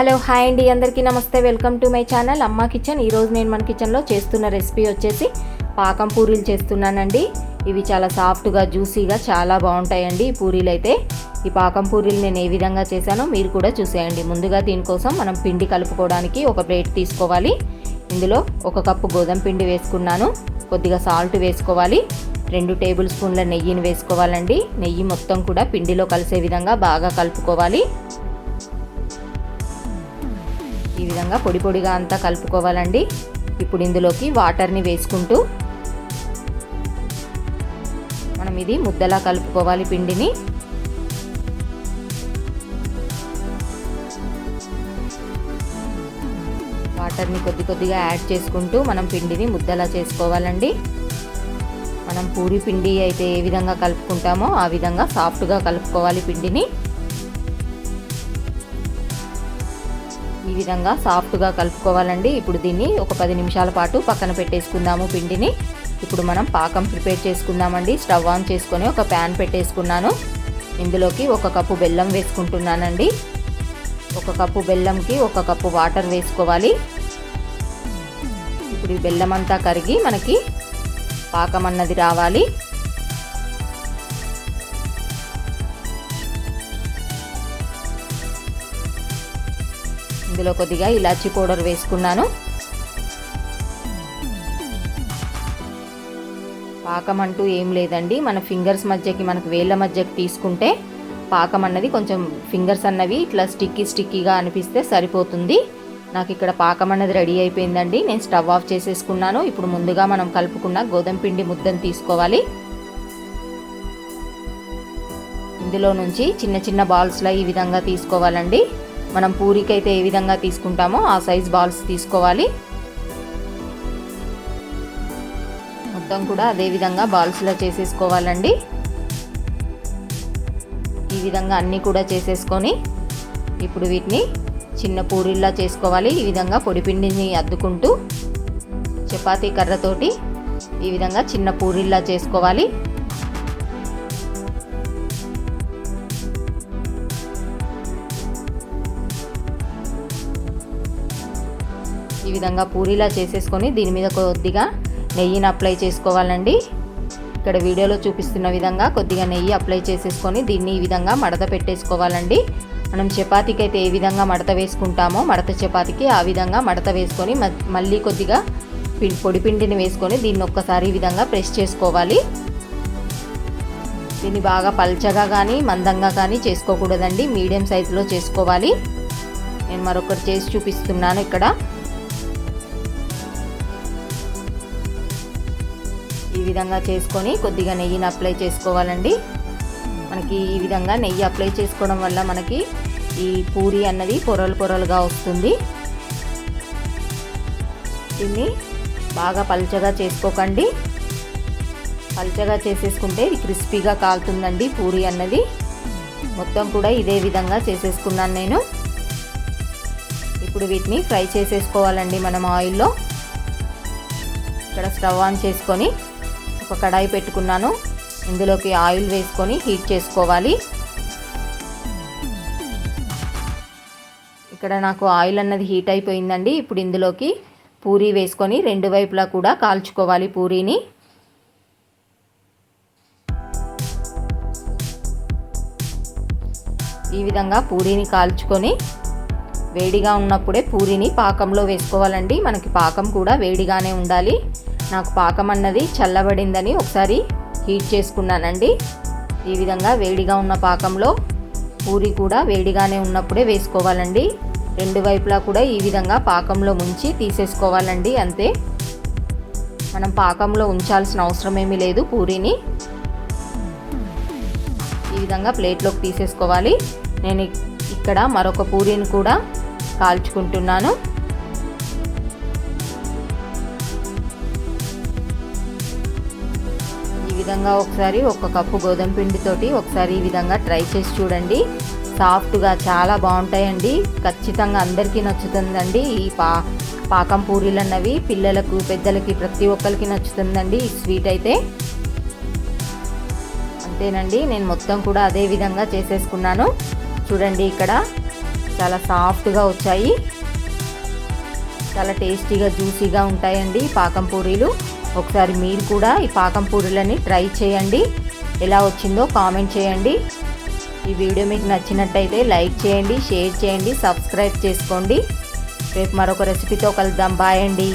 Hello hi అండి. అందరికీ నమస్తే. Welcome to my channel Amma kitchen. ఈరోజు నేను మన కిచెన్లో చేస్తున్న రెసిపీ వచ్చేసి పాకం పూరీలు చేస్తున్నానండి. ఇవి చాలా సాఫ్ట్గా జ్యూసీగా చాలా బాగుంటాయండి ఈ పూరీలు అయితే ఈ పాకం పూరీలు నేను ఏ విధంగా చేశానో మీరు కూడా చూసేయండి. ముందుగా దీనికోసం మనం పిండి కలుపుకోవడానికి ఒక ప్లేట్ తీసుకోవాలి. ఇందులో ఒక కప్పు గోధుమ పిండి వేసుకున్నాను. కొద్దిగా సాల్ట్ వేసుకోవాలి. రెండు టేబుల్ స్పూన్ల నెయ్యిని వేసుకోవాలండి. నెయ్యి మొత్తం కూడా పిండిలో కలిసే విధంగా బాగా కలుపుకోవాలి. విధంగా పొడి పొడిగా అంతా కలుపుకోవాలండి. ఇప్పుడు ఇందులోకి వాటర్ని వేసుకుంటూ మనం ఇది ముద్దలా కలుపుకోవాలి పిండిని. వాటర్ని కొద్ది కొద్దిగా యాడ్ చేసుకుంటూ మనం పిండిని ముద్దలా చేసుకోవాలండి. మనం పూరి పిండి అయితే ఏ విధంగా కలుపుకుంటామో ఆ విధంగా సాఫ్ట్గా కలుపుకోవాలి పిండిని. ఈ విధంగా సాఫ్ట్గా కలుపుకోవాలండి. ఇప్పుడు దీన్ని ఒక పది నిమిషాల పాటు పక్కన పెట్టేసుకుందాము పిండిని. ఇప్పుడు మనం పాకం ప్రిపేర్ చేసుకుందామండి. స్టవ్ ఆన్ చేసుకొని ఒక ప్యాన్ పెట్టేసుకున్నాను. ఇందులోకి ఒక కప్పు బెల్లం వేసుకుంటున్నానండి. ఒక కప్పు బెల్లంకి ఒక కప్పు వాటర్ వేసుకోవాలి. ఇప్పుడు ఈ బెల్లం అంతా కరిగి మనకి పాకం అన్నది రావాలి. ఇందులో కొద్దిగా ఇలాచీ పౌడర్ వేసుకున్నాను. పాకం అంటూ ఏం లేదండి. మన ఫింగర్స్ మధ్యకి మనకు వేళ్ళ మధ్యకి తీసుకుంటే పాకం అన్నది కొంచెం ఫింగర్స్ అన్నవి ఇట్లా స్టిక్కీ స్టిక్కీగా అనిపిస్తే సరిపోతుంది. నాకు ఇక్కడ పాకం అన్నది రెడీ అయిపోయిందండి. నేను స్టవ్ ఆఫ్ చేసేసుకున్నాను. ఇప్పుడు ముందుగా మనం కలుపుకున్న గోధుమ పిండి ముద్దను తీసుకోవాలి. ఇందులో నుంచి చిన్న చిన్న బాల్స్లో ఈ విధంగా తీసుకోవాలండి. మనం పూరికైతే ఏ విధంగా తీసుకుంటామో ఆ సైజ్ బాల్స్ తీసుకోవాలి. మొత్తం కూడా అదే విధంగా బాల్స్లో చేసేసుకోవాలండి. ఈ విధంగా అన్నీ కూడా చేసేసుకొని ఇప్పుడు వీటిని చిన్న పూరిల్లా చేసుకోవాలి. ఈ విధంగా పొడిపిండిని అద్దుకుంటూ చపాతీ కర్రతోటి ఈ విధంగా చిన్న పూరిల్లా చేసుకోవాలి. ఈ విధంగా పూరీలా చేసేసుకొని దీని మీద కొద్దిగా నెయ్యిని అప్లై చేసుకోవాలండి. ఇక్కడ వీడియోలో చూపిస్తున్న విధంగా కొద్దిగా నెయ్యి అప్లై చేసేసుకొని దీన్ని ఈ విధంగా మడత పెట్టేసుకోవాలండి. మనం చపాతీకి అయితే ఏ విధంగా మడత వేసుకుంటామో మడత చపాతీకి ఆ విధంగా మడత వేసుకొని మళ్ళీ కొద్దిగా పొడి పిండిని వేసుకొని దీన్ని ఒక్కసారి ఈ విధంగా ప్రెస్ చేసుకోవాలి. దీన్ని బాగా పల్చగా కానీ మందంగా కానీ చేసుకోకూడదండి. మీడియం సైజులో చేసుకోవాలి. నేను మరొకటి చేసి చూపిస్తున్నాను ఇక్కడ. ఈ విధంగా చేసుకొని కొద్దిగా నెయ్యిని అప్లై చేసుకోవాలండి. మనకి ఈ విధంగా నెయ్యి అప్లై చేసుకోవడం వల్ల మనకి ఈ పూరి అన్నది పొరలు పొరలుగా వస్తుంది. దీన్ని బాగా పల్చగా చేసుకోకండి. పల్చగా చేసేసుకుంటే ఇది క్రిస్పీగా కాలుతుందండి పూరి అన్నది. మొత్తం కూడా ఇదే విధంగా చేసేసుకున్నాను నేను. ఇప్పుడు వీటిని ఫ్రై చేసేసుకోవాలండి మనం ఆయిల్లో. ఇక్కడ స్టవ్ ఆన్ చేసుకొని ఒక కడాయి పెట్టుకున్నాను. ఇందులోకి ఆయిల్ వేసుకొని హీట్ చేసుకోవాలి. ఇక్కడ నాకు ఆయిల్ అన్నది హీట్ అయిపోయిందండి. ఇప్పుడు ఇందులోకి పూరీ వేసుకొని రెండు వైపులా కూడా కాల్చుకోవాలి పూరీని. ఈ విధంగా పూరీని కాల్చుకొని వేడిగా ఉన్నప్పుడే పూరీని పాకంలో వేసుకోవాలండి. మనకి పాకం కూడా వేడిగానే ఉండాలి. నాకు పాకం అన్నది చల్లబడిందని ఒకసారి హీట్ చేసుకున్నానండి. ఈ విధంగా వేడిగా ఉన్న పాకంలో పూరి కూడా వేడిగానే ఉన్నప్పుడే వేసుకోవాలండి. రెండు వైపులా కూడా ఈ విధంగా పాకంలో ముంచి తీసేసుకోవాలండి అంతే. మనం పాకంలో ఉంచాల్సిన అవసరం ఏమీ లేదు పూరీని. ఈ విధంగా ప్లేట్లోకి తీసేసుకోవాలి. నేను ఇక్కడ మరొక పూరీని కూడా కాల్చుకుంటున్నాను. విధంగా ఒకసారి ఒక కప్పు గోధుమ పిండితోటి ఒకసారి ఈ విధంగా ట్రై చేసి చూడండి. సాఫ్ట్గా చాలా బాగుంటాయండి. ఖచ్చితంగా అందరికీ నచ్చుతుందండి. ఈ పా పాకం పూరీలు అన్నవి పిల్లలకు పెద్దలకి ప్రతి ఒక్కరికి నచ్చుతుందండి. ఈ స్వీట్ అయితే. అంతేనండి. నేను మొత్తం కూడా అదే విధంగా చేసేసుకున్నాను. చూడండి ఇక్కడ చాలా సాఫ్ట్గా వచ్చాయి. చాలా టేస్టీగా జ్యూసీగా ఉంటాయండి పాకం పూరీలు. ఒకసారి మీరు కూడా ఈ పాకం పూరీలని ట్రై చేయండి. ఎలా వచ్చిందో కామెంట్ చేయండి. ఈ వీడియో మీకు నచ్చినట్టయితే లైక్ చేయండి షేర్ చేయండి సబ్స్క్రైబ్ చేసుకోండి. రేపు మరొక రెసిపీతో కలుద్దాం. బాయ్ అండి.